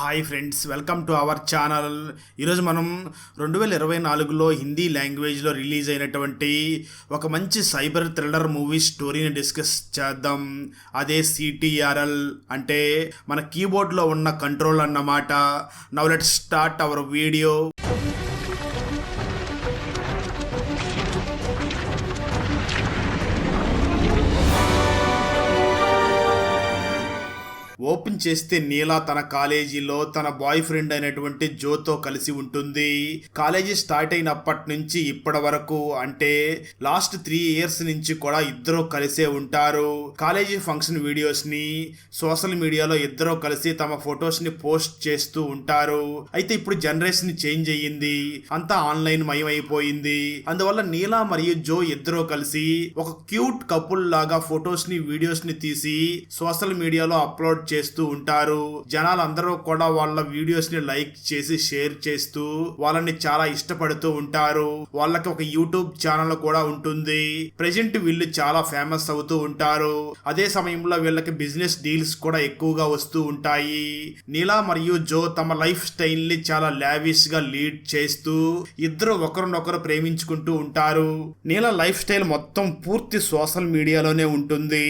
Hi friends welcome to our channel. ఈరోజు మనం రెండు వేల ఇరవై నాలుగులో హిందీ లాంగ్వేజ్లో రిలీజ్ అయినటువంటి ఒక మంచి సైబర్ థ్రిల్లర్ మూవీ స్టోరీని డిస్కస్ చేద్దాం. అదే సిటిఆర్ఎల్ అంటే మన కీబోర్డ్లో ఉన్న కంట్రోల్ అన్నమాట. Now let start our video. Open చేస్తే నీలా తన కాలేజీలో తన బాయ్ ఫ్రెండ్ అయినటువంటి జోతో కలిసి ఉంటుంది. కాలేజీ స్టార్ట్ అయినప్పటి నుంచి ఇప్పటి వరకు అంటే లాస్ట్ త్రీ ఇయర్స్ నుంచి కూడా ఇద్దరు కలిసే ఉంటారు. కాలేజీ ఫంక్షన్ వీడియోస్ని సోషల్ మీడియాలో ఇద్దరు కలిసి తమ ఫొటోస్ని పోస్ట్ చేస్తూ ఉంటారు. అయితే ఇప్పుడు జనరేషన్ చేంజ్ అయ్యింది. అంతా ఆన్లైన్ మయం అయిపోయింది. అందువల్ల నీలా మరియు జో ఇద్దరు కలిసి ఒక క్యూట్ కపుల్ లాగా ఫొటోస్ని వీడియోస్ని తీసి సోషల్ మీడియాలో అప్లోడ్ చేస్తూ ఉంటారు. జనాలందరూ కూడా వాళ్ళ వీడియోస్ని లైక్ చేసి షేర్ చేస్తూ వాళ్ళని చాలా ఇష్టపడుతూ ఉంటారు. వాళ్ళకి ఒక యూట్యూబ్ ఛానల్ కూడా ఉంటుంది. ప్రెజెంట్ వీళ్ళు చాలా ఫేమస్ అవుతూ ఉంటారు. అదే సమయంలో వీళ్ళకి బిజినెస్ డీల్స్ కూడా ఎక్కువగా వస్తూ ఉంటాయి. నీలా మరియు జో తమ లైఫ్ స్టైల్ని చాలా లావిష్గా లీడ్ చేస్తూ ఇద్దరు ఒకరినొకరు ప్రేమించుకుంటూ ఉంటారు. నీలా లైఫ్ స్టైల్ మొత్తం పూర్తి సోషల్ మీడియాలోనే ఉంటుంది.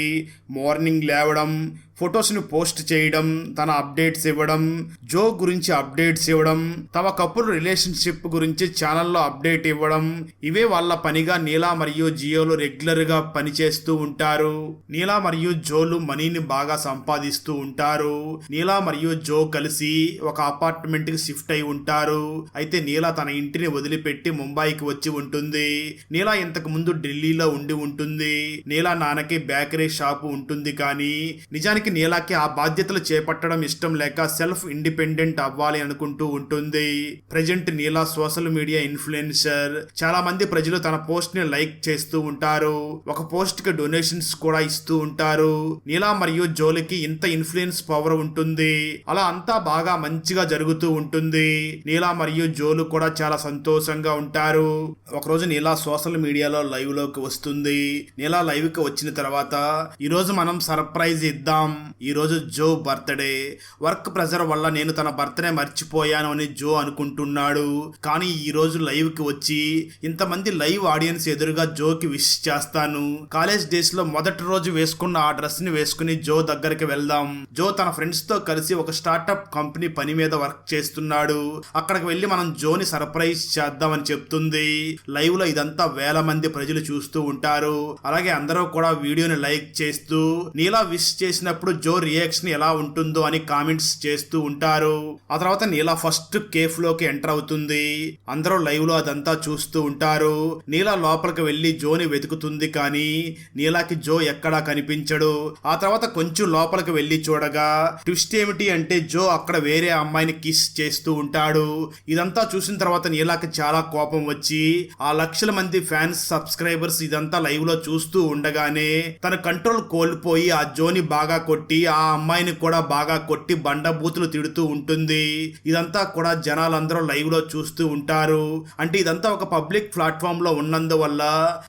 మార్నింగ్ లేవడం ఫొటోస్ని పోస్ట్ చేయడం తన అప్డేట్స్ ఇవ్వడం జో గురించి అప్డేట్స్ ఇవ్వడం తమ కపుల్ రిలేషన్షిప్ గురించి ఛానల్లో అప్డేట్ ఇవ్వడం ఇవే వాళ్ళ పనిగా నీలా మరియు జియోలు రెగ్యులర్గా పనిచేస్తూ ఉంటారు. నీలా మరియు జోలు మనీని బాగా సంపాదిస్తూ ఉంటారు. నీలా మరియు జో కలిసి ఒక అపార్ట్మెంట్కి షిఫ్ట్ అయి ఉంటారు. అయితే నీలా తన ఇంటిని వదిలిపెట్టి ముంబైకి వచ్చి ఉంటుంది. నీలా ఇంతకు ముందు ఢిల్లీలో ఉండి ఉంటుంది. నీలా నాన్నకి బేకరీ షాపు ఉంటుంది కానీ నిజానికి నీలాకి ఆ బాధ్యతలు చేపట్టడం ఇష్టం లేక సెల్ఫ్ ఇండిపెండెంట్ అవ్వాలి అనుకుంటూ ఉంటుంది. Present Neela social media influencer. చాలా మంది ప్రజలు తన పోస్ట్ని లైక్ చేస్తూ ఉంటారు. ఒక పోస్ట్కి డొనేషన్స్ కూడా ఇస్తూ ఉంటారు. నీలా మరియు జోలికి ఇంత ఇన్ఫ్లుయెన్స్ పవర్ ఉంటుంది. అలా అంతా బాగా మంచిగా జరుగుతూ ఉంటుంది. నీలా మరియు జోలు కూడా చాలా సంతోషంగా ఉంటారు. ఒకరోజు నీలా సోషల్ మీడియాలో లైవ్లోకి వస్తుంది. నీలా లైవ్కి వచ్చిన తర్వాత ఈరోజు మనం సర్ప్రైజ్ ఇద్దాం. ఈ రోజు జో బర్త్డే. వర్క్ ప్రెజర్ వల్ల నేను తన బర్త్డే మర్చిపోయాను అని జో అనుకుంటున్నాడు. కానీ ఈ రోజు లైవ్కి వచ్చి ఇంతమంది లైవ్ ఆడియన్స్ ఎదురుగా జోకి విష్ చేస్తాను. కాలేజ్ డేస్లో మొదటి రోజు వేసుకున్న ఆ డ్రెస్ని వేసుకుని జో దగ్గరికి వెళ్దాం. జో తన ఫ్రెండ్స్తో కలిసి ఒక స్టార్టప్ కంపెనీ పని మీద వర్క్ చేస్తున్నాడు. అక్కడికి వెళ్ళి మనం జోని సర్ప్రైజ్ చేద్దామని చెప్తుంది. లైవ్లో ఇదంతా వేల మంది ప్రజలు చూస్తూ ఉంటారు. అలాగే అందరూ కూడా వీడియోని లైక్ చేస్తూ నీలా విష్ చేసినప్పుడు జో రియాక్షన్ ఎలా ఉంటుందో అని కామెంట్స్ చేస్తూ ఉంటారు. ఆ తర్వాత నీలా ఫస్ట్ కేఫ్లోకి ఎంటర్ అవుతుంది. అందరూ లైవ్లో అదంతా చూస్తూ ఉంటారు. నీలా లోపలికి వెళ్ళి జోని వెతుకుతుంది కానీ నీలాకి జో ఎక్కడా కనిపించడు. ఆ తర్వాత కొంచెం లోపలికి వెళ్ళి చూడగా ట్విస్ట్ ఏమిటి అంటే జో అక్కడ వేరే అమ్మాయిని కిస్ చేస్తూ ఉంటాడు. ఇదంతా చూసిన తర్వాత నీలాకి చాలా కోపం వచ్చి ఆ లక్షల మంది ఫ్యాన్స్ సబ్స్క్రైబర్స్ ఇదంతా లైవ్లో చూస్తూ ఉండగానే తన కంట్రోల్ కోల్పోయి ఆ జోని బాగా కొట్టి ఆ అమ్మాయిని కూడా బాగా కొట్టి బండబూతులు తిడుతూ ఉంటుంది. ఇదంతా కూడా జనాలందరూ లైవ్లో చూస్తూ ఉంటారు. అంటే ఇదంతా ఒక పబ్లిక్ ప్లాట్ఫామ్లో ఉన్నందువల్ల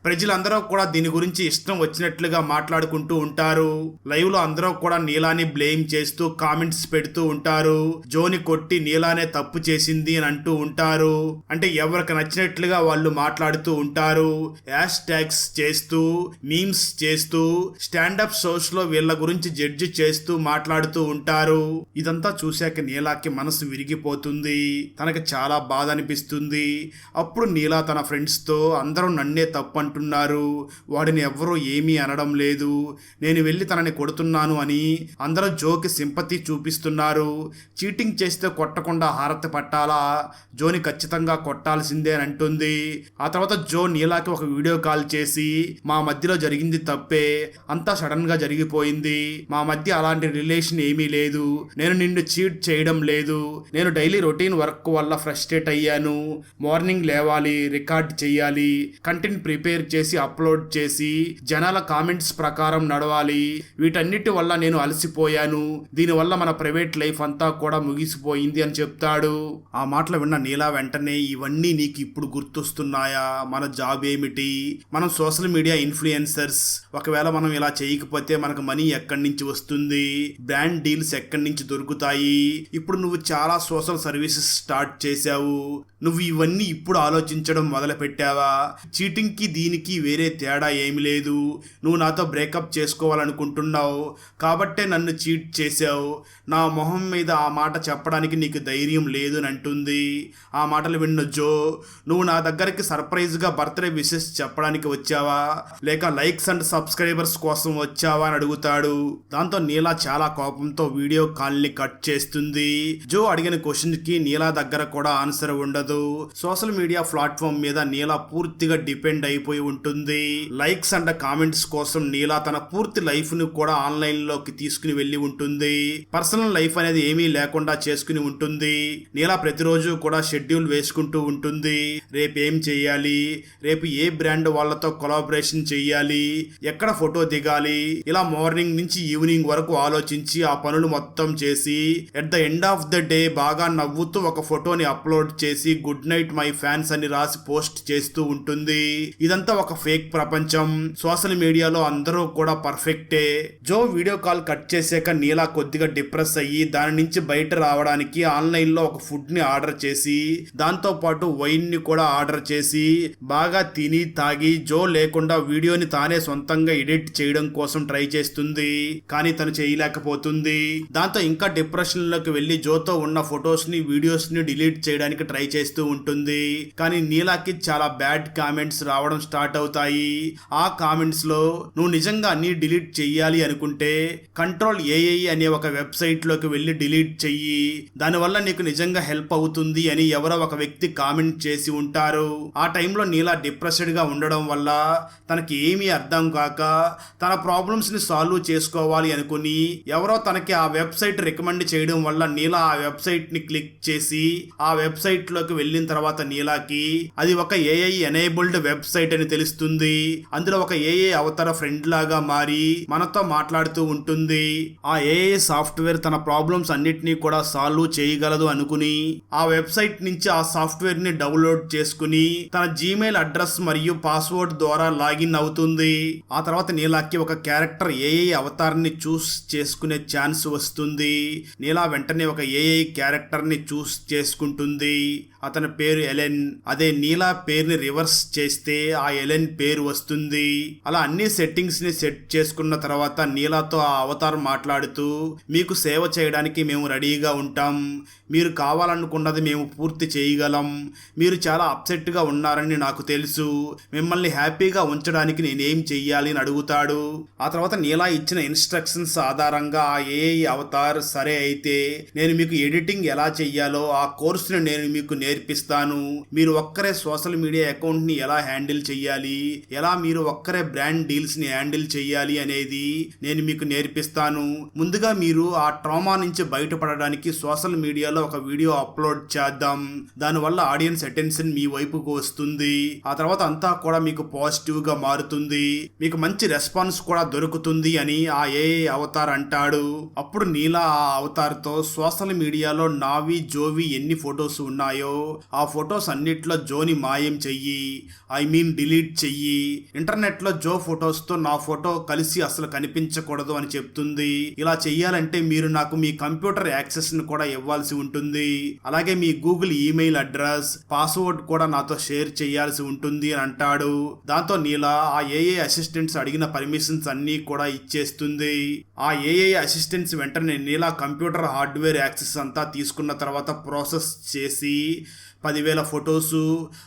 ప్రజలందరూ కూడా దీని గురించి ఇష్టం వచ్చినట్లుగా మాట్లాడుకుంటూ ఉంటారు. లైవ్లో అందరూ కూడా నీలాని బ్లేమ్ చేస్తూ కామెంట్స్ పెడుతూ ఉంటారు. జోని కొట్టి నీలానే తప్పు చేసింది అని అంటూ ఉంటారు. అంటే ఎవరికి నచ్చినట్లుగా వాళ్ళు మాట్లాడుతూ ఉంటారు. హ్యాష్ ట్యాగ్స్ చేస్తూ మీమ్స్ చేస్తూ స్టాండప్ షోస్లో వీళ్ళ గురించి జడ్జి చేస్తూ మాట్లాడుతూ ఉంటారు. ఇదంతా చూశాక నీలాకి మనసు విరిగిపోతుంది. తనకి చాలా బాధ అనిపిస్తుంది అప్పుడు నీలా తన ఫ్రెండ్స్తో అందరూ నన్నే తప్పు అంటున్నారు వాడిని ఎవ్వరూ ఏమీ అనడం లేదు. నేను వెళ్ళి తనని కొడుతున్నాను అని అందరూ జోకి సింపతి చూపిస్తున్నారు. చీటింగ్ చేస్తే కొట్టకుండా హారతి పట్టాలా? జోని ఖచ్చితంగా కొట్టాల్సిందే అని అంటుంది. ఆ తర్వాత జో నీలాకి ఒక వీడియో కాల్ చేసి మా మధ్యలో జరిగింది తప్పే అంతా సడన్గా జరిగిపోయింది. మా మధ్య అలాంటి రిలేషన్ ఏమీ లేదు. నేను నిన్ను చీట్ చేయడం లేదు. నేను డైలీ రొటీన్ వర్క్ వల్ల ఫ్రస్ట్రేట్ అయ్యాను. మార్నింగ్ లేవాలి రికార్డ్ చేయాలి కంటెంట్ ప్రిపేర్ చేసి అప్లోడ్ చేసి జనాల కామెంట్స్ ప్రకారం నడవాలి. వీటన్నిటి వల్ల నేను అలసిపోయాను. దీనివల్ల మన ప్రైవేట్ లైఫ్ అంతా కూడా ముగిసిపోయింది అని చెప్తాడు. ఆ మాటలు విన్న నీలా వెంటనే ఇవన్నీ నీకు ఇప్పుడు గుర్తొస్తున్నాయా? మన జాబ్ ఏమిటి? మనం సోషల్ మీడియా ఇన్ఫ్లుయెన్సర్స్ ఒకవేళ మనం ఇలా చేయకపోతే మనకు మనీ ఎక్కడి నుంచి వస్తుంది. బ్రాండ్ డీల్స్ ఎక్కడి నుంచి దొరుకుతాయి? ఇప్పుడు నువ్వు చాలా సోషల్ సర్వీసెస్ స్టార్ట్ చేశావు. నువ్వు ఇవన్నీ ఇప్పుడు ఆలోచించడం మొదలు పెట్టావా చీటింగ్కి దీనికి వేరే తేడా ఏమి లేదు. నువ్వు నాతో బ్రేకప్ చేసుకోవాలనుకుంటున్నావు. కాబట్టే నన్ను చీట్ చేశావు. నా మొహం మీద ఆ మాట చెప్పడానికి నీకు ధైర్యం లేదు అని అంటుంది. ఆ మాటలు విన్న జో నువ్వు నా దగ్గరికి సర్ప్రైజ్గా బర్త్డే విషెస్ చెప్పడానికి వచ్చావా? లేక లైక్స్ అండ్ సబ్స్క్రైబర్స్ కోసం వచ్చావా అని అడుగుతాడు. దాంతో నీలా చాలా కోపంతో వీడియో కాల్ని కట్ చేస్తుంది. జో అడిగిన క్వశ్చన్కి నీలా దగ్గర కూడా ఆన్సర్ ఉండదు. సోషల్ మీడియా ప్లాట్ఫామ్ మీద నీలా పూర్తిగా డిపెండ్ అయిపోయి ఉంటుంది. లైక్స్ అండ్ కామెంట్స్ కోసం నీలా తన పూర్తి లైఫ్ను కూడా ఆన్లైన్లోకి తీసుకుని వెళ్ళి ఉంటుంది. పర్సనల్ లైఫ్ అనేది ఏమీ లేకుండా చేసుకుని ఉంటుంది. నీలా ప్రతిరోజు కూడా షెడ్యూల్ వేసుకుంటూ ఉంటుంది. రేపు ఏం చేయాలి? రేపు ఏ బ్రాండ్ వాళ్ళతో కొలాబరేషన్ చేయాలి? ఎక్కడ ఫోటో దిగాలి? ఇలా మార్నింగ్ నుంచి ఈవినింగ్ వరకు ఆలోచించి ఆ పనులు మొత్తం చేసి at the end of the day బాగా నవ్వుతూ ఒక ఫోటోని అప్లోడ్ చేసి గుడ్ నైట్ మై ఫ్యాన్స్ అని రాసి పోస్ట్ చేస్తూ ఉంటుంది. ఇదంతా ఒక ఫేక్ ప్రపంచం. సోషల్ మీడియాలో అందరూ కూడా పర్ఫెక్టే. జో వీడియో కాల్ కట్ చేసాక నీలా కొద్దిగా డిప్రెస్ అయ్యి దాని నుంచి బయట రావడానికి ఆన్లైన్లో ఒక ఫుడ్ని ఆర్డర్ చేసి దాంతో పాటు వైన్ని కూడా ఆర్డర్ చేసి బాగా తిని తాగి జో లేకుండా వీడియోని తానే సొంతంగా ఎడిట్ చేయడం కోసం ట్రై చేస్తుంది. కానీ తను చేయలేకపోతుంది. దాంతో ఇంకా డిప్రెషన్లోకి వెళ్ళి జోతో ఉన్న ఫొటోస్ని వీడియోస్ని డిలీట్ చేయడానికి ట్రై చేస్తూ ఉంటుంది. కానీ నీలాకి చాలా బ్యాడ్ కామెంట్స్ రావడం స్టార్ట్ అవుతాయి. ఆ కామెంట్స్లో నువ్వు నిజంగా అన్ని డిలీట్ చేయాలి అనుకుంటే కంట్రోల్ ఏఐ అనే ఒక వెబ్సైట్ వెబ్సైట్లోకి వెళ్ళి డిలీట్ చెయ్యి. దానివల్ల నీకు నిజంగా హెల్ప్ అవుతుంది అని ఎవరో ఒక వ్యక్తి కామెంట్ చేసి ఉంటారు. ఆ టైంలో నీలా డిప్రెస్డ్గా ఉండడం వల్ల తనకి ఏమీ అర్థం కాక తన ప్రాబ్లమ్స్ని సాల్వ్ చేసుకోవాలి అనుకుని ఎవరో తనకి ఆ వెబ్సైట్ రికమెండ్ చేయడం వల్ల నీలా ఆ వెబ్సైట్ని క్లిక్ చేసి ఆ వెబ్సైట్లోకి వెళ్ళిన తర్వాత నీలాకి అది ఒక ఏఐ ఎనేబుల్డ్ వెబ్సైట్ అని తెలుస్తుంది. అందులో ఒక ఏఐ అవతార ఫ్రెండ్ లాగా మారి మనతో మాట్లాడుతూ ఉంటుంది. ఆ ఏఐ సాఫ్ట్వేర్ తన ప్రాబ్లమ్స్ అన్నిటినీ కూడా సాల్వ్ చేయగలదు అనుకుని ఆ వెబ్సైట్ నుంచి ఆ సాఫ్ట్వేర్ని డౌన్లోడ్ చేసుకుని తన జీమెయిల్ అడ్రస్ మరియు పాస్వర్డ్ ద్వారా లాగిన్ అవుతుంది. ఆ తర్వాత నీలాకి ఒక క్యారెక్టర్ ఏఐ అవతారాన్ని చూస్ చేసుకునే ఛాన్స్ వస్తుంది. నీలా వెంటనే ఒక ఏఐ క్యారెక్టర్ని చూస్ చేసుకుంటుంది. అతని పేరు ఎలెన్ అదే నీలా పేరుని రివర్స్ చేస్తే ఆ ఎలెన్ పేరు వస్తుంది. అలా అన్ని సెట్టింగ్స్ని సెట్ చేసుకున్న తర్వాత నీలాతో ఆ అవతారం మాట్లాడుతూ మీకు సేవ చేయడానికి మేము రెడీగా ఉంటాం. మీరు కావాలనుకున్నది మేము పూర్తి చేయగలం. మీరు చాలా అప్సెట్గా ఉన్నారని నాకు తెలుసు. మిమ్మల్ని హ్యాపీగా ఉంచడానికి నేనేం చెయ్యాలి అని అడుగుతాడు. ఆ తర్వాత నీలా ఇచ్చిన ఇన్స్ట్రక్షన్స్ ఆధారంగా ఆ ఏఐ అవతార్ సరే అయితే నేను మీకు ఎడిటింగ్ ఎలా చెయ్యాలో ఆ కోర్సుని నేను మీకు నేర్పిస్తాను. మీరు ఒక్కరే సోషల్ మీడియా అకౌంట్ని ఎలా హ్యాండిల్ చెయ్యాలి? ఎలా మీరు ఒక్కరే బ్రాండ్ డీల్స్ని హ్యాండిల్ చెయ్యాలి అనేది నేను మీకు నేర్పిస్తాను. ముందుగా మీరు ఆ ట్రామా నుంచి బయటపడడానికి సోషల్ మీడియాలో ఒక వీడియో అప్లోడ్ చేద్దాం. దానివల్ల ఆడియన్స్ అటెన్షన్ మీ వైపుకు వస్తుంది. ఆ తర్వాత అంతా కూడా మీకు పాజిటివ్గా మారుతుంది. మీకు మంచి రెస్పాన్స్ కూడా దొరుకుతుంది అని ఆ ఏ అవతార్ అంటాడు. అప్పుడు నీలా ఆ అవతార్తో సోషల్ మీడియాలో నావి జోవి ఎన్ని ఫొటోస్ ఉన్నాయో ఆ ఫొటోస్ అన్నిట్లో జోని మాయం చెయ్యి. ఐ మీన్ డిలీట్ చెయ్యి. ఇంటర్నెట్లో జో ఫొటోస్తో నా ఫోటో కలిసి అసలు కనిపించకూడదు అని చెప్తుంది. ఇలా చెయ్యాలంటే మీరు నాకు మీ కంప్యూటర్ యాక్సెస్ను కూడా ఇవ్వాల్సి ఉంటుంది. అలాగే మీ గూగుల్ ఈమెయిల్ అడ్రస్ పాస్వర్డ్ కూడా నాతో షేర్ చేయాల్సి ఉంటుంది అని అంటాడు. దాంతో నీలా ఆ ఏఏ అసిస్టెంట్స్ అడిగిన పర్మిషన్స్ అన్నీ కూడా ఇచ్చేస్తుంది. ఆ ఏఐ అసిస్టెంట్స్ వెంటనే నీలా కంప్యూటర్ హార్డ్వేర్ యాక్సెస్ అంతా తీసుకున్న తర్వాత ప్రాసెస్ చేసి పదివేల ఫొటోస్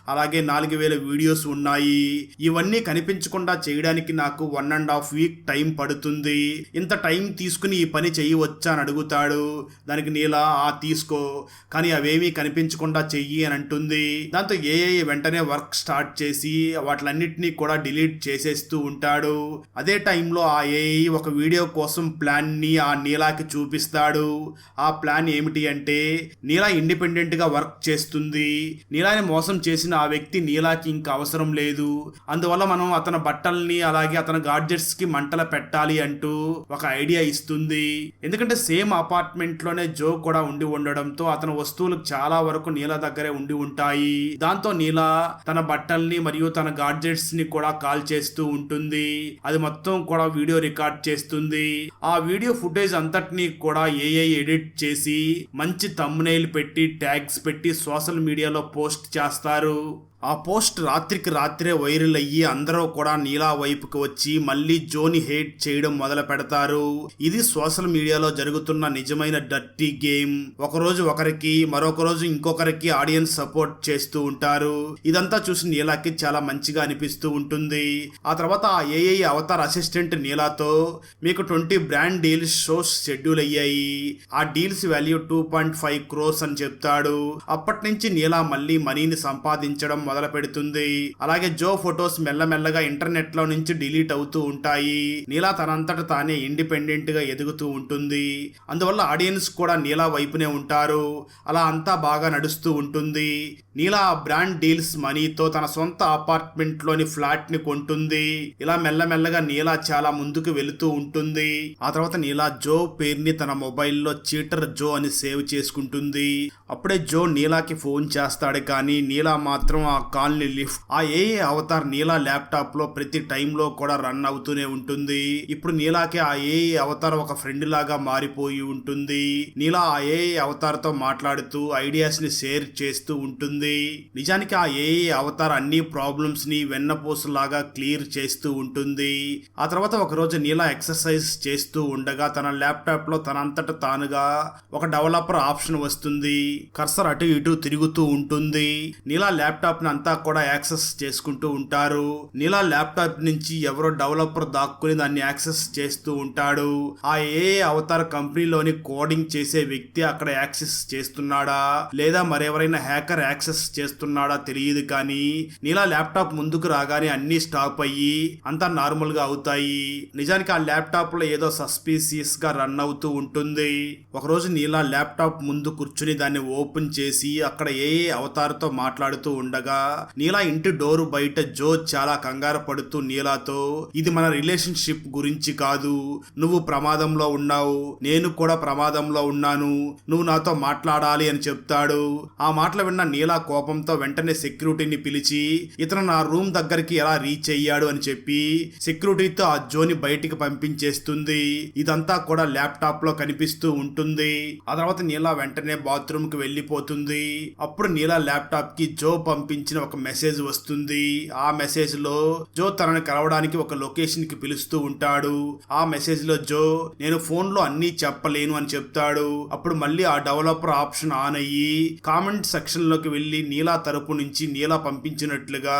అలాగే నాలుగు వేల వీడియోస్ ఉన్నాయి. ఇవన్నీ కనిపించకుండా చేయడానికి నాకు one and half week time పడుతుంది. ఇంత టైం తీసుకుని ఈ పని చేయవచ్చా అని అడుగుతాడు. దానికి నీలా ఆ తీసుకో. కానీ అవేమీ కనిపించకుండా చెయ్యి అని అంటుంది. దాంతో ఏఐ వెంటనే వర్క్ స్టార్ట్ చేసి వాటిలన్నిటినీ కూడా డిలీట్ చేసేస్తూ ఉంటాడు. అదే టైంలో ఆ ఏఐ ఒక వీడియో కోసం ప్లాన్ని ఆ నీలాకి చూపిస్తాడు. ఆ ప్లాన్ ఏమిటి అంటే నీలా ఇండిపెండెంట్గా వర్క్ చేస్తుంది. చేసింది నీలాని మోసం చేసిన ఆ వ్యక్తి నీలాకి ఇంకా అవసరం లేదు. అందువల్ల మనం అతని బట్టల్ని అలాగే అతని గాడ్జెట్స్కి మంటల పెట్టాలి అంటూ ఒక ఐడియా ఇస్తుంది. ఎందుకంటే సేమ్ అపార్ట్మెంట్లోనే జో కూడా ఉండి ఉండడంతో అతని వస్తువులు చాలా వరకు నీల దగ్గరే ఉండి ఉంటాయి. దాంతో నీల తన బట్టల్ని మరియు తన గాడ్జెట్స్ని కూడా కాల్ చేస్తూ ఉంటుంది. అది మొత్తం కూడా వీడియో రికార్డ్ చేస్తుంది. ఆ వీడియో ఫుటేజ్ అంతటినీ కూడా ఏఐ ఎడిట్ చేసి మంచి తమ్మునైల్ పెట్టి ట్యాగ్స్ పెట్టి సోషల్ మీడియాలో పోస్ట్ చేస్తారు. ఆ పోస్ట్ రాత్రికి రాత్రే వైరల్ అయ్యి అందరూ కూడా నీలా వైపుకి వచ్చి మళ్ళీ జోని హేట్ చేయడం మొదలు పెడతారు. ఇది సోషల్ మీడియాలో జరుగుతున్న నిజమైన డర్టీ గేమ్. ఒకరోజు ఒకరికి మరొక రోజు ఇంకొకరికి ఆడియన్స్ సపోర్ట్ చేస్తూ ఉంటారు. ఇదంతా చూసి నీలాకి చాలా మంచిగా అనిపిస్తూ ఉంటుంది. ఆ తర్వాత ఆ ఏఐ అవతార్ అసిస్టెంట్ నీలాతో మీకు twenty brand deals shows schedule అయ్యాయి. ఆ deals value two point five crores అని చెప్తాడు. అప్పటి నుంచి నీలా మళ్ళీ మనీని సంపాదించడం మొదలు పెడుతుంది అలాగే జో ఫొటోస్ మెల్లమెల్లగా ఇంటర్నెట్లో నుంచి డిలీట్ అవుతూ ఉంటాయి. నీలా తనంతట తానే ఇండిపెండెంట్గా ఎదుగుతూ ఉంటుంది. అందువల్ల ఆడియన్స్ కూడా నీలా వైపునే ఉంటారు. అలా అంతా బాగా నడుస్తూ ఉంటుంది. నీలా ఆ బ్రాండ్ డీల్స్ మనీతో తన సొంత అపార్ట్మెంట్లోని ఫ్లాట్ని కొంటుంది. ఇలా మెల్లమెల్లగా నీలా చాలా ముందుకు వెళుతూ ఉంటుంది. ఆ తర్వాత నీలా జో పేరుని తన మొబైల్లో చీటర్ జో అని సేవ్ చేసుకుంటుంది. అప్పుడే జో నీలాకి ఫోన్ చేస్తాడు కానీ నీలా మాత్రం ఆ కాల్ని లిఫ్ట్. ఆ ఏ అవతార్ నీలా ల్యాప్టాప్లో ప్రతి టైంలో కూడా రన్ అవుతూనే ఉంటుంది. ఇప్పుడు నీలాకి ఆ ఏ అవతార్ ఒక ఫ్రెండ్ లాగా మారిపోయి ఉంటుంది. నీలా ఆ ఏ అవతార్తో మాట్లాడుతూ ఐడియాస్ని షేర్ చేస్తూ ఉంటుంది. నిజానికి ఆ ఏ అవతార్ అన్ని ప్రాబ్లమ్స్ని వెన్నపూస లాగా క్లియర్ చేస్తూ ఉంటుంది. ఆ తర్వాత ఒక రోజు నీలా ఎక్సర్సైజ్ చేస్తూ ఉండగా తన ల్యాప్టాప్లో తనంతట తానుగా ఒక డెవలపర్ ఆప్షన్ వస్తుంది. కర్సర్ అటు ఇటు తిరుగుతూ ఉంటుంది. నీలా ల్యాప్టాప్ని అంతా కూడా యాక్సెస్ చేసుకుంటూ ఉంటారు. నీలా ల్యాప్టాప్ నుంచి ఎవరో డెవలపర్ దాక్కుని దాన్ని యాక్సెస్ చేస్తూ ఉంటాడు. ఆ ఏ అవతార్ కంపెనీలోని కోడింగ్ చేసే వ్యక్తి అక్కడ యాక్సెస్ చేస్తున్నాడా? లేదా మరెవరైనా హ్యాకర్ యాక్సెస్ చేస్తున్నాడా తెలియదు కానీ నీలా ల్యాప్టాప్ ముందుకు రాగానే అన్ని స్టాప్ అయ్యి అంతా నార్మల్గా అవుతాయి. నిజానికి ఆ ల్యాప్టాప్లో ఏదో సస్పీసియస్గా రన్ అవుతూ ఉంటుంది. ఒకరోజు నీలా ల్యాప్టాప్ ముందు కూర్చుని దాన్ని ఓపెన్ చేసి అక్కడ ఏ అవతార్తో మాట్లాడుతూ ఉండగా నీలా ఇంటి డోరు బయట జో చాలా కంగారు పడుతూ నీలాతో ఇది మన రిలేషన్షిప్ గురించి కాదు. నువ్వు ప్రమాదంలో ఉన్నావు. నేను కూడా ప్రమాదంలో ఉన్నాను. నువ్వు నాతో మాట్లాడాలి అని చెప్తాడు. ఆ మాటలు విన్న నీలా కోపంతో వెంటనే సెక్యూరిటీని పిలిచి ఇతను నా రూమ్ దగ్గరికి ఎలా రీచ్ అయ్యాడు? అని చెప్పి సెక్యూరిటీతో ఆ జోని బయటికి పంపించేస్తుంది. ఇదంతా కూడా ల్యాప్టాప్లో కనిపిస్తూ ఉంటుంది. ఆ తర్వాత నీలా వెంటనే బాత్రూమ్కి వెళ్ళిపోతుంది. అప్పుడు నీలా ల్యాప్టాప్కి జో సంబంధించిన ఒక మెసేజ్ వస్తుంది. ఆ మెసేజ్లో జో తనని కలవడానికి ఒక లొకేషన్కి పిలుస్తూ ఉంటాడు. ఆ మెసేజ్లో జో నేను ఫోన్లో అన్ని చెప్పలేను అని చెప్తాడు. అప్పుడు మళ్ళీ ఆ డెవలపర్ ఆప్షన్ ఆన్ అయ్యి కామెంట్ సెక్షన్లోకి వెళ్ళి నీలా తరపు నుంచి నీలా పంపించినట్లుగా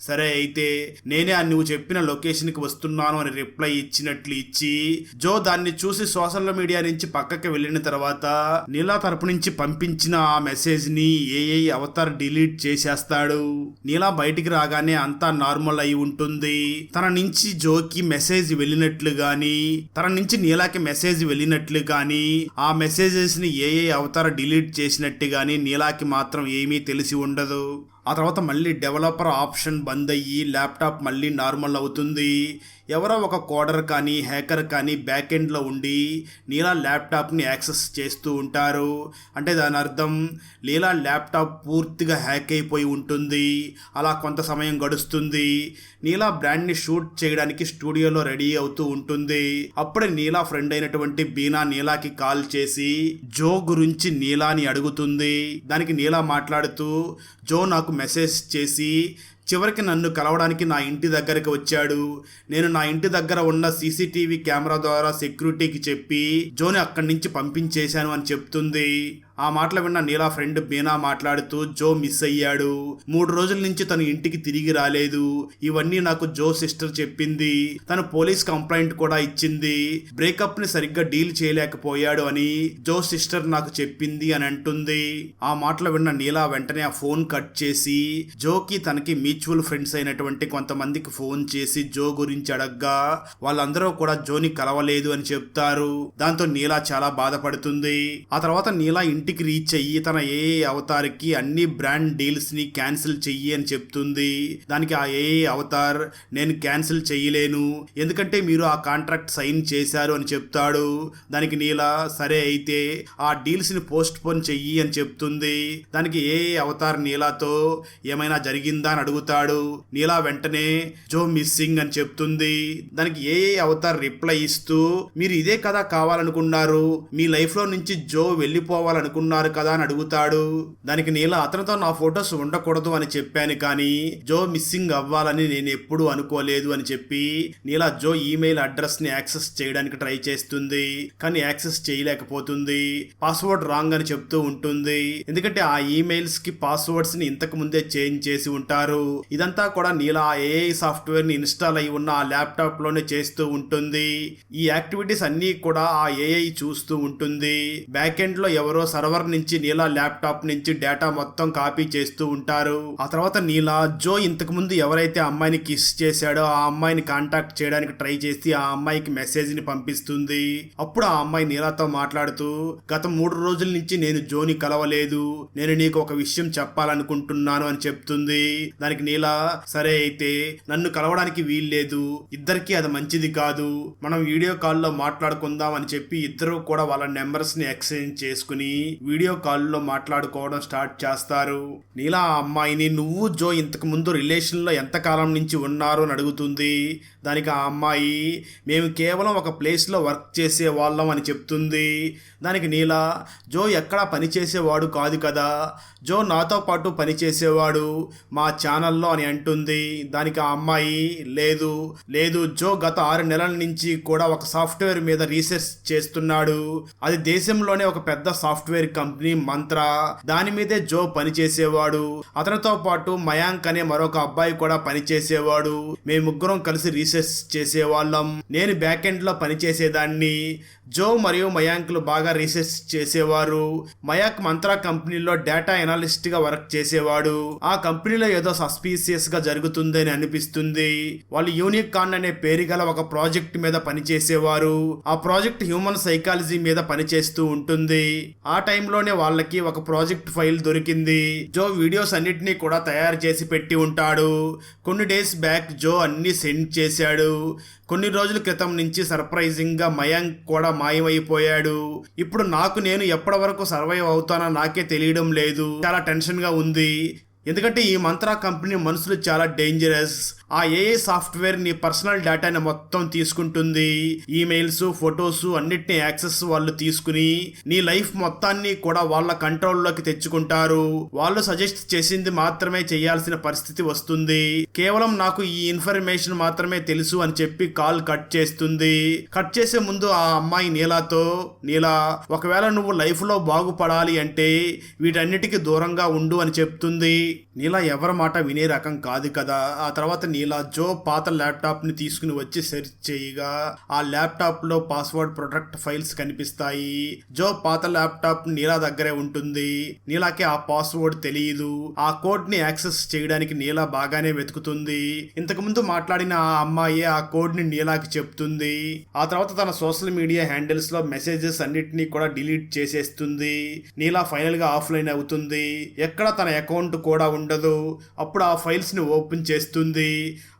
సరే అయితే నేనే నువ్వు చెప్పిన లొకేషన్కి వస్తున్నాను అని రిప్లై ఇచ్చినట్లు ఇచ్చి జో దాన్ని చూసి సోషల్ మీడియా నుంచి పక్కకి వెళ్ళిన తర్వాత నీలా తరపు నుంచి పంపించిన ఆ మెసేజ్ని ఏఐ అవతార్ డిలీట్ చేసేస్తాడు. నీలా బయటికి రాగానే అంతా నార్మల్ అయి ఉంటుంది. తన నుంచి జోకి మెసేజ్ వెళ్ళినట్లు గాని తన నుంచి నీలాకి మెసేజ్ వెళ్ళినట్లు గాని ఆ మెసేజెస్ని ఏ అవతారం డిలీట్ చేసినట్టు గాని నీలాకి మాత్రం ఏమీ తెలిసి ఉండదు. ఆ తర్వాత మళ్ళీ డెవలపర్ ఆప్షన్ బంద్ అయ్యి ల్యాప్టాప్ మళ్ళీ నార్మల్ అవుతుంది. ఎవరో ఒక కోడర్ కానీ హ్యాకర్ కానీ బ్యాక్ ఎండ్లో ఉండి నీలా ల్యాప్టాప్ని యాక్సెస్ చేస్తూ ఉంటారు. అంటే దాని అర్థం నీలా ల్యాప్టాప్ పూర్తిగా హ్యాక్ అయిపోయి ఉంటుంది. అలా కొంత సమయం గడుస్తుంది. నీలా బ్రాండ్ని షూట్ చేయడానికి స్టూడియోలో రెడీ అవుతూ ఉంటుంది. అప్పుడే నీలా ఫ్రెండ్ అయినటువంటి బీనా నీలాకి కాల్ చేసి జో గురించి నీలాని అడుగుతుంది. దానికి నీలా మాట్లాడుతూ జో నాకు మెసేజ్ చేసి చివరికి నన్ను కలవడానికి నా ఇంటి దగ్గరికి వచ్చాడు. నేను నా ఇంటి దగ్గర ఉన్న సీసీటీవీ కెమెరా ద్వారా సెక్యూరిటీకి చెప్పి జోని అక్కడి నుంచి పంపించేశాను అని చెప్తుంది. ఆ మాటలు విన్న నీలా ఫ్రెండ్ బీనా మాట్లాడుతూ జో మిస్ అయ్యాడు. మూడు రోజుల నుంచి తను ఇంటికి తిరిగి రాలేదు. ఇవన్నీ నాకు జో సిస్టర్ చెప్పింది. తను పోలీస్ కంప్లైంట్ కూడా ఇచ్చింది. బ్రేకప్ని సరిగ్గా డీల్ చేయలేకపోయాడు అని జో సిస్టర్ నాకు చెప్పింది అని అంటుంది. ఆ మాటలు విన్న నీలా వెంటనే ఆ ఫోన్ కట్ చేసి జోకి తనకి మ్యూచువల్ ఫ్రెండ్స్ అయినటువంటి కొంతమందికి ఫోన్ చేసి జో గురించి అడగ్గా. వాళ్ళందరూ కూడా జోని కలవలేదు అని చెప్తారు. దాంతో నీలా చాలా బాధపడుతుంది. ఆ తర్వాత నీలా ఇంటి ఇంటికి రీచ్ అయ్యి తన ఏ అవతార్కి అన్ని బ్రాండ్ డీల్స్ని క్యాన్సిల్ చెయ్యి అని చెప్తుంది. దానికి ఆ ఏ అవతార్ నేను క్యాన్సిల్ చెయ్యలేను. ఎందుకంటే మీరు ఆ కాంట్రాక్ట్ సైన్ చేశారు అని చెప్తాడు. దానికి నీలా సరే అయితే ఆ డీల్స్ని పోస్ట్ పోన్ చెయ్యి అని చెప్తుంది. దానికి ఏ అవతార్ నీలాతో ఏమైనా జరిగిందా అని అడుగుతాడు. నీలా వెంటనే జో మిస్సింగ్ అని చెప్తుంది. దానికి ఏ అవతార్ రిప్లై ఇస్తూ మీరు ఇదే కదా కావాలనుకున్నారు. మీ లైఫ్లో నుంచి జో వెళ్ళిపోవాలను అనుకున్నారు కదా అని అడుగుతాడు. దానికి నీలా అతనితో నా ఫొటోస్ ఉండకూడదు అని చెప్పాను కానీ జో మిస్సింగ్ అవ్వాలని నేను ఎప్పుడూ అనుకోలేదు అని చెప్పి నీలా జో ఈమెయిల్ అడ్రస్ని యాక్సెస్ చేయడానికి ట్రై చేస్తుంది. కానీ యాక్సెస్ చేయలేకపోతుంది. పాస్వర్డ్ రాంగ్ అని చెప్తూ ఉంటుంది. ఎందుకంటే ఆ ఈమెయిల్స్కి పాస్వర్డ్స్ని ఇంతకు ముందే చేంజ్ చేసి ఉంటారు. ఇదంతా కూడా నీలా ఏఐ సాఫ్ట్వేర్ని ఇన్స్టాల్ అయి ఉన్న ఆ ల్యాప్టాప్లోనే చేస్తూ ఉంటుంది. ఈ యాక్టివిటీస్ అన్ని కూడా ఆ ఏఐ చూస్తూ ఉంటుంది. బ్యాక్ ఎండ్లో ఎవరో సర్వర్ నుంచి నీలా ల్యాప్టాప్ నుంచి డేటా మొత్తం కాపీ చేస్తూ ఉంటారు. ఆ తర్వాత నీలా జో ఇంతకు ముందు ఎవరైతే అమ్మాయిని కిస్ చేశాడో ఆ అమ్మాయిని కాంటాక్ట్ చేయడానికి ట్రై చేసి ఆ అమ్మాయికి మెసేజ్ని పంపిస్తుంది. అప్పుడు ఆ అమ్మాయి నీలాతో మాట్లాడుతూ గత మూడు రోజుల నుంచి నేను జోని కలవలేదు. నేను నీకు ఒక విషయం చెప్పాలనుకుంటున్నాను అని చెప్తుంది. దానికి నీలా సరే అయితే నన్ను కలవడానికి వీల్లేదు. ఇద్దరికి అది మంచిది కాదు. మనం వీడియో కాల్లో మాట్లాడుకుందాం అని చెప్పి ఇద్దరు కూడా వాళ్ళ నెంబర్స్ని ఎక్స్చేంజ్ చేసుకుని వీడియో కాల్లో మాట్లాడుకోవడం స్టార్ట్ చేస్తారు. నీలా ఆ అమ్మాయిని నువ్వు జో ఇంతకు ముందు రిలేషన్లో ఎంతకాలం నుంచి ఉన్నారు అని అడుగుతుంది. దానికి ఆ అమ్మాయి మేము కేవలం ఒక ప్లేస్లో వర్క్ చేసే వాళ్ళం అని చెప్తుంది. దానికి నీలా జో ఎక్కడా పని చేసేవాడు కాదు కదా. జో నాతో పాటు పని చేసేవాడు మా ఛానల్లో అని అంటుంది. దానికి ఆ అమ్మాయి లేదు లేదు జో గత ఆరు నెలల నుంచి కూడా ఒక సాఫ్ట్వేర్ మీద రీసెర్చ్ చేస్తున్నాడు. అది దేశంలోనే ఒక పెద్ద సాఫ్ట్వేర్ కంపెనీ మంత్ర. దాని మీదే జో పని చేసేవాడు. అతనితో పాటు మయాంక్ అనే మరొక అబ్బాయి కూడా పనిచేసేవాడు మేము ముగ్గురం కలిసి రీసెర్చ్ చేసేవాళ్ళం. నేను బ్యాక్ ఎండ్లో పనిచేసేదాన్ని. జో మరియు మయాంక్లు బాగా రీసెర్చ్ చేసేవారు. మయాంక్ మంత్రా కంపెనీలో డేటా ఎనాలిస్ట్గా వర్క్ చేసేవాడు. ఆ కంపెనీలో ఏదో సస్పీసియస్గా జరుగుతుందని అనిపిస్తుంది. వాళ్ళు యూనిక్ కాన్ అనే పేరు గల ఒక ప్రాజెక్ట్ మీద పనిచేసేవారు. ఆ ప్రాజెక్ట్ హ్యూమన్ సైకాలజీ మీద పనిచేస్తూ ఉంటుంది. ఆ టైంలోనే వాళ్ళకి ఒక ప్రాజెక్ట్ ఫైల్ దొరికింది. జో వీడియోస్ అన్నిటినీ కూడా తయారు చేసి పెట్టి ఉంటాడు. కొన్ని డేస్ బ్యాక్ జో అన్ని సెండ్ చేశాడు. కొన్ని రోజుల క్రితం నుంచి సర్ప్రైజింగ్గా మయాంక్ కూడా మాయమైపోయాడు. ఇప్పుడు నాకు నేను ఎప్పటి వరకు సర్వైవ్ అవుతానో నాకే తెలియడం లేదు. చాలా టెన్షన్గా ఉంది. ఎందుకంటే ఈ మంత్రా కంపెనీ మనుషులు చాలా డేంజరస్ ఆ ఏఏ సాఫ్ట్వేర్ నీ పర్సనల్ డేటాని మొత్తం తీసుకుంటుంది? ఈమెయిల్స్ ఫొటోస్ అన్నిటిని యాక్సెస్ వాళ్ళు తీసుకుని నీ లైఫ్ మొత్తాన్ని కూడా వాళ్ళ కంట్రోల్లోకి తెచ్చుకుంటారు. వాళ్ళు సజెస్ట్ చేసింది మాత్రమే చేయాల్సిన పరిస్థితి వస్తుంది. కేవలం నాకు ఈ ఇన్ఫర్మేషన్ మాత్రమే తెలుసు అని చెప్పి కాల్ కట్ చేస్తుంది. కట్ చేసే ముందు ఆ అమ్మాయి నీలాతో నీలా ఒకవేళ నువ్వు లైఫ్లో బాగుపడాలి అంటే వీటన్నిటికీ దూరంగా ఉండు అని చెప్తుంది. నీలా ఎవరి మాట వినే రకం కాదు కదా. ఆ తర్వాత నీలా జో పాత ల్యాప్టాప్ని తీసుకుని వచ్చి సెర్చ్ చేయగా ఆ ల్యాప్టాప్లో పాస్వర్డ్ ప్రొటెక్ట్ ఫైల్స్ కనిపిస్తాయి. జో పాత ల్యాప్టాప్ నీలా దగ్గరే ఉంటుంది. నీలాకి ఆ పాస్వర్డ్ తెలియదు ఆ కోడ్ని యాక్సెస్ చేయడానికి నీలా బాగానే వెతుకుతుంది. ఇంతకు ముందు మాట్లాడిన ఆ అమ్మాయి ఆ కోడ్ని నీలాకి చెప్తుంది. ఆ తర్వాత తన సోషల్ మీడియా హ్యాండిల్స్లో మెసేజెస్ అన్నిటినీ కూడా డిలీట్ చేసేస్తుంది. నీలా ఫైనల్గా ఆఫ్లైన్ అవుతుంది. ఎక్కడ తన అకౌంట్ కూడా ఉండదు. అప్పుడు ఆ ఫైల్స్ని ఓపెన్ చేస్తుంది.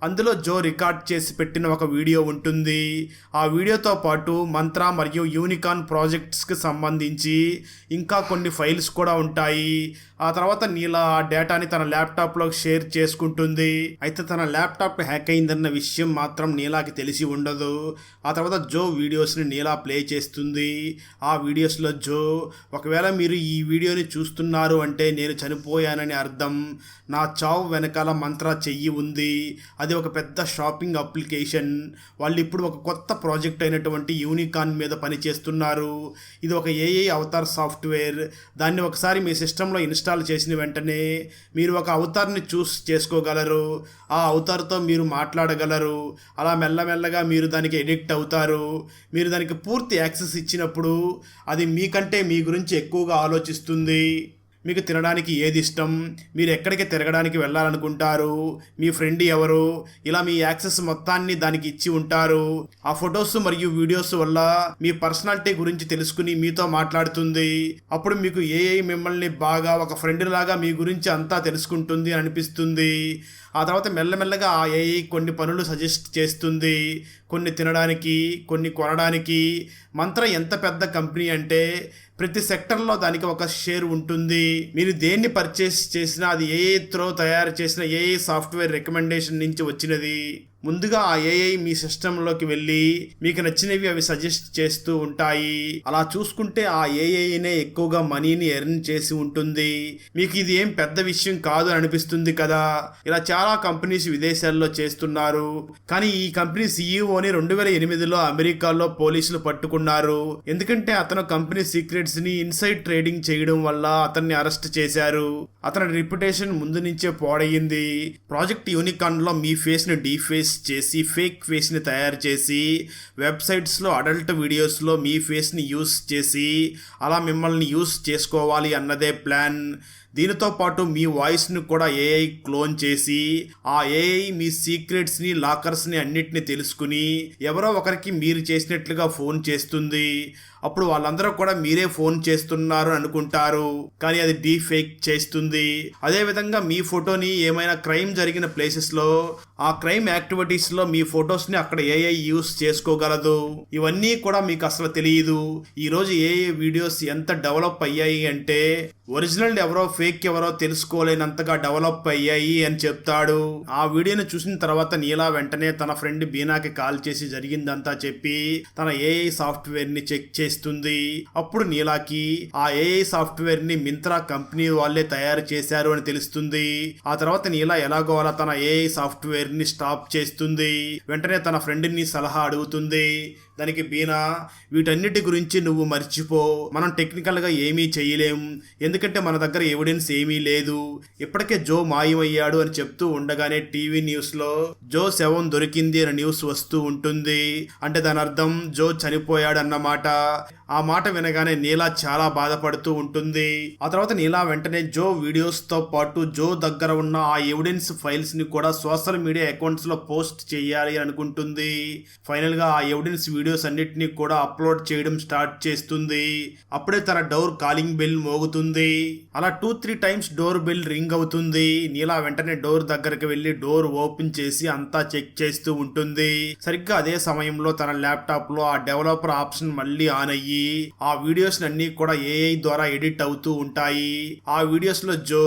అందులో జో రికార్డ్ చేసి పెట్టిన ఒక వీడియో ఉంటుంది. ఆ వీడియోతో పాటు మంత్ర మరియు యూనికాన్ ప్రాజెక్ట్స్కి సంబంధించి ఇంకా కొన్ని ఫైల్స్ కూడా ఉంటాయి. ఆ తర్వాత నీలా ఆ డేటాని తన ల్యాప్టాప్లో షేర్ చేసుకుంటుంది. అయితే తన ల్యాప్టాప్ హ్యాక్ అయిందన్న విషయం మాత్రం నీలాకి తెలిసి ఉండదు. ఆ తర్వాత జో వీడియోస్ని నీలా ప్లే చేస్తుంది. ఆ వీడియోస్లో జో ఒకవేళ మీరు ఈ వీడియోని చూస్తున్నారు అంటే నేను చనిపోయానని అర్థం. నా చావు వెనకాల మంత్ర చెయ్యి ఉంది. అది ఒక పెద్ద షాపింగ్ అప్లికేషన్. వాళ్ళు ఇప్పుడు ఒక కొత్త ప్రాజెక్ట్ అయినటువంటి యూనికాన్ మీద పనిచేస్తున్నారు ఇది ఒక ఏఐ అవతార్ సాఫ్ట్వేర్. దాన్ని ఒకసారి మీ సిస్టంలో ఇన్స్టాల్ చేసిన వెంటనే మీరు ఒక అవతార్ని చూస్ చేసుకోగలరు. ఆ అవతార్తో మీరు మాట్లాడగలరు. అలా మెల్లమెల్లగా మీరు దానికి ఎడిక్ట్ అవుతారు. మీరు దానికి పూర్తి యాక్సెస్ ఇచ్చినప్పుడు అది మీకంటే మీ గురించి ఎక్కువగా ఆలోచిస్తుంది. మీకు తినడానికి ఏది ఇష్టం? మీరు ఎక్కడికి తిరగడానికి వెళ్ళాలనుకుంటారు? మీ ఫ్రెండ్ ఎవరు? ఇలా మీ యాక్సెస్ మొత్తాన్ని దానికి ఇచ్చి ఉంటారు. ఆ ఫొటోస్ మరియు వీడియోస్ వల్ల మీ పర్సనాలిటీ గురించి తెలుసుకుని మీతో మాట్లాడుతుంది. అప్పుడు మీకు ఏఐ మిమ్మల్ని బాగా ఒక ఫ్రెండ్ లాగా మీ గురించి అంతా తెలుసుకుంటుంది అని అనిపిస్తుంది. ఆ తర్వాత మెల్లమెల్లగా ఆ ఏఐ కొన్ని పనులు సజెస్ట్ చేస్తుంది. కొన్ని తినడానికి కొన్ని కొనడానికి. మంత్ర ఎంత పెద్ద కంపెనీ అంటే ప్రతి సెక్టర్లో దానికి ఒక షేర్ ఉంటుంది. మీరు దేన్ని పర్చేస్ చేసినా అది ఏ త్రో తయారు చేసిన ఏ సాఫ్ట్వేర్ రికమెండేషన్ నుంచి వచ్చినది? ముందుగా ఆ ఏఐ మీ సిస్టంలోకి వెళ్ళి మీకు నచ్చినవి అవి సజెస్ట్ చేస్తూ ఉంటాయి. అలా చూసుకుంటే ఆ ఏఐనే ఎక్కువగా మనీని ఎర్న్ చేసి ఉంటుంది. మీకు ఇది ఏం పెద్ద విషయం కాదు అనిపిస్తుంది కదా. ఇలా చాలా కంపెనీస్ విదేశాల్లో చేస్తున్నారు. కానీ ఈ కంపెనీ సీఈఓని రెండు వేల ఎనిమిదిలో అమెరికాలో పోలీసులు పట్టుకున్నారు. ఎందుకంటే అతను కంపెనీ సీక్రెట్స్ని ఇన్సైడ్ ట్రేడింగ్ చేయడం వల్ల అతన్ని అరెస్ట్ చేశారు. అతని రిప్యుటేషన్ ముందు నుంచే పోడయింది ప్రాజెక్ట్ యూనికాన్లో మీ ఫేస్ని డీఫేస్ చేసి ఫేక్ ఫేస్ని తయారు చేసి వెబ్సైట్స్లో అడల్ట్ వీడియోస్లో మీ ఫేస్ని యూస్ చేసి అలా మిమ్మల్ని యూస్ చేసుకోవాలి అన్నదే ప్లాన్ దీనితో పాటు మీ వాయిస్ను కూడా ఏఐ క్లోన్ చేసి ఆ ఏఐ మీ సీక్రెట్స్ని లాకర్స్ని అన్నిటిని తెలుసుకుని ఎవరో ఒకరికి మీరు చేసినట్లుగా ఫోన్ చేస్తుంది. అప్పుడు వాళ్ళందరూ కూడా మీరే ఫోన్ చేస్తున్నారు అనుకుంటారు. కానీ అది డీ ఫేక్ చేస్తుంది అదేవిధంగా మీ ఫోటోని ఏమైనా క్రైమ్ జరిగిన ప్లేసెస్లో ఆ క్రైమ్ యాక్టివిటీస్లో మీ ఫొటోస్ని అక్కడ ఏఐ యూస్ చేసుకోగలదు? ఇవన్నీ కూడా మీకు అసలు తెలియదు. ఈరోజు ఏఐ వీడియోస్ ఎంత డెవలప్ అయ్యాయి అంటే ఒరిజినల్ ఎవరో ఫేక్ ఎవరో తెలుసుకోలేనంతగా డెవలప్ అయ్యాయి అని చెప్తాడు. ఆ వీడియోని చూసిన తర్వాత నీలా వెంటనే తన ఫ్రెండ్ బీనాకి కాల్ చేసి జరిగిందంతా చెప్పి తన ఏఐ సాఫ్ట్వేర్ని చెక్ చేస్తుంది. అప్పుడు నీలాకి ఆ ఏఐ సాఫ్ట్వేర్ని మింత్రా కంపెనీ వాళ్ళే తయారు చేశారు అని తెలుస్తుంది. ఆ తర్వాత నీలా ఎలాగో అలా తన ఏఐ సాఫ్ట్వేర్ని స్టాప్ చేస్తుంది. వెంటనే తన ఫ్రెండ్ని సలహా అడుగుతుంది. దానికి బీనా వీటన్నిటి గురించి నువ్వు మర్చిపో. మనం టెక్నికల్గా ఏమీ చేయలేం. ఎందుకంటే మన దగ్గర ఎవిడెన్స్ ఏమీ లేదు. ఇప్పటికే జో మాయమయ్యాడు అని చెప్తూ ఉండగానే టీవీ న్యూస్లో జో శవం దొరికింది అనే న్యూస్ వస్తూ ఉంటుంది. అంటే దాని అర్థం జో చనిపోయాడు అన్నమాట ఆ మాట వినగానే నీలా చాలా బాధపడుతూ ఉంటుంది. ఆ తర్వాత నీలా వెంటనే జో వీడియోస్తో పాటు జో దగ్గర ఉన్న ఆ ఎవిడెన్స్ ఫైల్స్ని కూడా సోషల్ మీడియా అకౌంట్స్లో పోస్ట్ చేయాలి అనుకుంటుంది. ఫైనల్గా ఆ ఎవిడెన్స్ వీడియోస్ అన్నిటినీ కూడా అప్లోడ్ చేయడం స్టార్ట్ చేస్తుంది. అప్పుడే తన డోర్ కాలింగ్ బెల్ మోగుతుంది. అలా two three times door bell ring అవుతుంది. నీలా వెంటనే డోర్ దగ్గరికి వెళ్ళి డోర్ ఓపెన్ చేసి అంతా చెక్ చేస్తూ ఉంటుంది. సరిగ్గా అదే సమయంలో తన ల్యాప్టాప్లో ఆ డెవలపర్ ఆప్షన్ మళ్ళీ ఆన్ అయ్యి ఆ వీడియోస్ అన్ని కూడా ఏఐ ద్వారా ఎడిట్ అవుతూ ఉంటాయి. ఆ వీడియోస్లో జో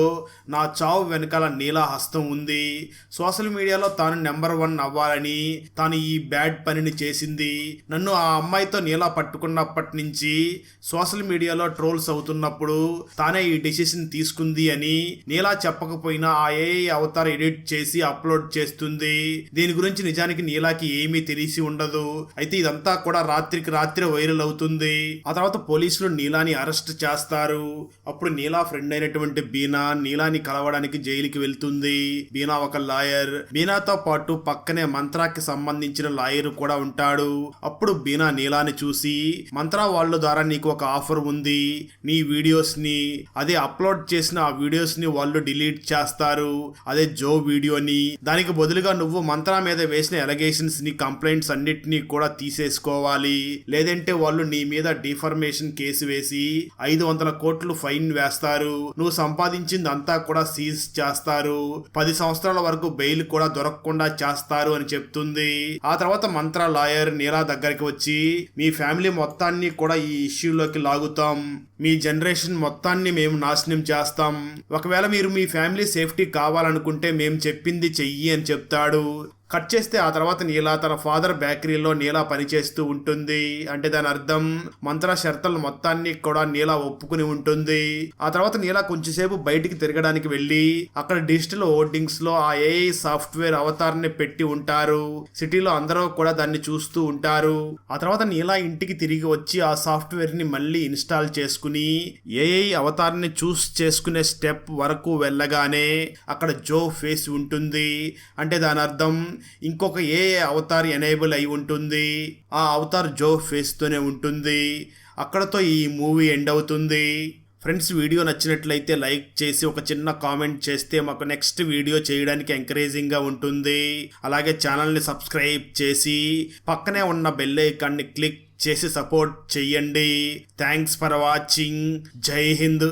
నా చావు వెనకాల నీలా హస్తం ఉంది. సోషల్ మీడియాలో తాను నెంబర్ వన్ అవ్వాలని తాను ఈ బ్యాడ్ పనిని చేసింది. నన్ను ఆ అమ్మాయితో నీలా పట్టుకున్నప్పటి నుంచి సోషల్ మీడియాలో ట్రోల్స్ అవుతున్నప్పుడు తానే ఈ డెసిషన్ తీసుకుంది అని నీలా చెప్పకపోయినా ఆ ఏఐ అవతార్ ఎడిట్ చేసి అప్లోడ్ చేస్తుంది. దీని గురించి నిజానికి నీలాకి ఏమీ తెలిసి ఉండదు. అయితే ఇదంతా కూడా రాత్రికి రాత్రి వైరల్ అవుతుంది. ఆ తర్వాత పోలీసులు నీలాని అరెస్ట్ చేస్తారు. అప్పుడు నీలా ఫ్రెండ్ అయినటువంటి బీనా నీలాని కలవడానికి జైలుకి వెళ్తుంది. బీనా ఒక లాయర్. బీనాతో పాటు పక్కనే మంత్రాకి సంబంధించిన లాయర్ కూడా ఉంటాడు. అప్పుడు బీనా నీలాని చూసి మంత్రా వాళ్ళ ద్వారా నీకు ఒక ఆఫర్ ఉంది. నీ వీడియోస్ని అదే అప్లోడ్ చేసిన ఆ వీడియోస్ని వాళ్ళు డిలీట్ చేస్తారు. అదే జో వీడియోని. దానికి బదులుగా నువ్వు మంత్రా మీద వేసిన ఎలగేషన్స్ని కంప్లైంట్స్ అన్నిటినీ కూడా తీసేసుకోవాలి. లేదంటే వాళ్ళు నీ మీద డిఫర్మేషన్ కేసు వేసి ఐదు వందల కోట్లు ఫైన్ వేస్తారు. నువ్వు సంపాదించింది అంతా కూడా సీజ్ చేస్తారు. పది సంవత్సరాల వరకు బెయిల్ కూడా దొరకకుండా చేస్తారు అని చెప్తుంది. ఆ తర్వాత మంత్ర లాయర్ నీరా దగ్గరికి వచ్చి మీ ఫ్యామిలీ మొత్తాన్ని కూడా ఈ ఇష్యూలోకి లాగుతాం. మీ జనరేషన్ మొత్తాన్ని మేము నాశనం చేస్తాం. ఒకవేళ మీరు మీ ఫ్యామిలీ సేఫ్టీ కావాలనుకుంటే మేము చెప్పింది చెయ్యి అని చెప్తాడు. కట్ చేస్తే ఆ తర్వాత నీలా తన ఫాదర్ బేకరీలో నీలా పనిచేస్తూ ఉంటుంది. అంటే దాని అర్థం మంత్ర షర్తలు మొత్తాన్ని కూడా నీలా ఒప్పుకుని ఉంటుంది. ఆ తర్వాత నీలా కొంచెంసేపు బయటికి తిరగడానికి వెళ్ళి అక్కడ డిజిటల్ హోర్డింగ్స్లో ఆ ఏఐ సాఫ్ట్వేర్ అవతారాన్ని పెట్టి ఉంటారు. సిటీలో అందరూ కూడా దాన్ని చూస్తూ ఉంటారు. ఆ తర్వాత నీలా ఇంటికి తిరిగి వచ్చి ఆ సాఫ్ట్వేర్ని మళ్ళీ ఇన్స్టాల్ చేసుకుని ఏఐ అవతారాన్ని చూస్ చేసుకునే స్టెప్ వరకు వెళ్ళగానే అక్కడ జో ఫేస్ ఉంటుంది. అంటే దాని అర్థం ఇంకొక ఏ అవతార్ ఎనేబుల్ అయి ఉంటుంది? ఆ అవతార్ జో ఫేస్తోనే ఉంటుంది. అక్కడతో ఈ మూవీ ఎండ్ అవుతుంది. ఫ్రెండ్స్ వీడియో నచ్చినట్లయితే లైక్ చేసి ఒక చిన్న కామెంట్ చేస్తే మాకు నెక్స్ట్ వీడియో చేయడానికి ఎంకరేజింగ్గా ఉంటుంది. అలాగే ఛానల్ని సబ్స్క్రైబ్ చేసి పక్కనే ఉన్న బెల్ ఐకాన్ని క్లిక్ చేసి సపోర్ట్ చెయ్యండి. Thanks for watching. Jai Hind.